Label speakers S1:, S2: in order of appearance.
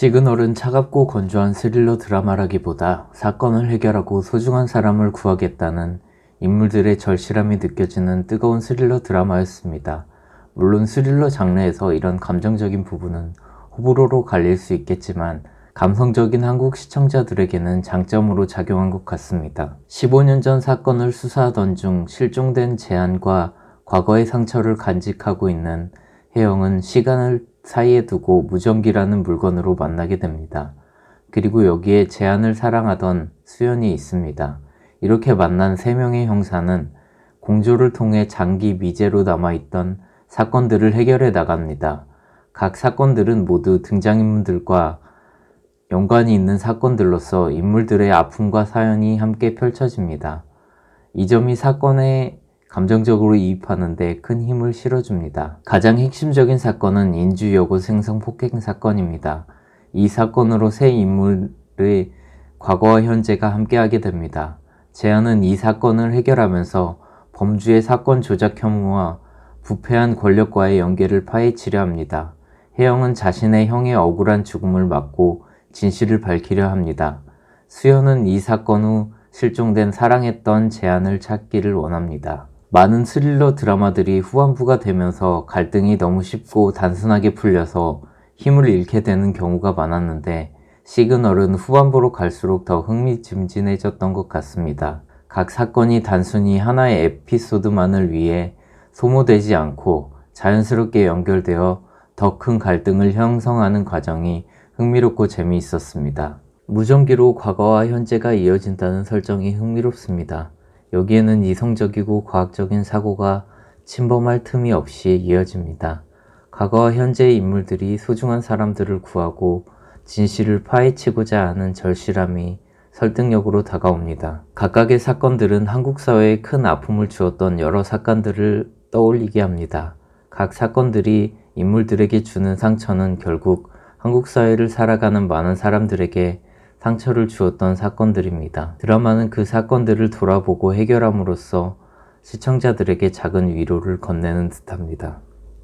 S1: 시그널은 차갑고 건조한 스릴러 드라마라기보다 사건을 해결하고 소중한 사람을 구하겠다는 인물들의 절실함이 느껴지는 뜨거운 스릴러 드라마였습니다. 물론 스릴러 장르에서 이런 감정적인 부분은 호불호로 갈릴 수 있겠지만 감성적인 한국 시청자들에게는 장점으로 작용한 것 같습니다. 15년 전 사건을 수사하던 중 실종된 재한과 과거의 상처를 간직하고 있는 혜영은 시간을 사이에 두고 무전기라는 물건으로 만나게 됩니다. 그리고 여기에 재한을 사랑하던 수연이 있습니다. 이렇게 만난 세 명의 형사는 공조를 통해 장기 미제로 남아있던 사건들을 해결해 나갑니다. 각 사건들은 모두 등장인물들과 연관이 있는 사건들로서 인물들의 아픔과 사연이 함께 펼쳐집니다. 이 점이 사건에 감정적으로 이입하는 데 큰 힘을 실어줍니다. 가장 핵심적인 사건은 인주 여고 생성 폭행 사건입니다. 이 사건으로 세 인물의 과거와 현재가 함께하게 됩니다. 재한은 이 사건을 해결하면서 범주의 사건 조작 혐의와 부패한 권력과의 연계를 파헤치려 합니다. 혜영은 자신의 형의 억울한 죽음을 막고 진실을 밝히려 합니다. 수연은 이 사건 후 실종된 사랑했던 재한을 찾기를 원합니다. 많은 스릴러 드라마들이 후반부가 되면서 갈등이 너무 쉽고 단순하게 풀려서 힘을 잃게 되는 경우가 많았는데 시그널은 후반부로 갈수록 더 흥미진진해졌던 것 같습니다. 각 사건이 단순히 하나의 에피소드만을 위해 소모되지 않고 자연스럽게 연결되어 더 큰 갈등을 형성하는 과정이 흥미롭고 재미있었습니다. 무전기로 과거와 현재가 이어진다는 설정이 흥미롭습니다. 여기에는 이성적이고 과학적인 사고가 침범할 틈이 없이 이어집니다. 과거와 현재의 인물들이 소중한 사람들을 구하고 진실을 파헤치고자 하는 절실함이 설득력으로 다가옵니다. 각각의 사건들은 한국 사회에 큰 아픔을 주었던 여러 사건들을 떠올리게 합니다. 각 사건들이 인물들에게 주는 상처는 결국 한국 사회를 살아가는 많은 사람들에게 상처를 주었던 사건들입니다. 드라마는 그 사건들을 돌아보고 해결함으로써 시청자들에게 작은 위로를 건네는 듯합니다.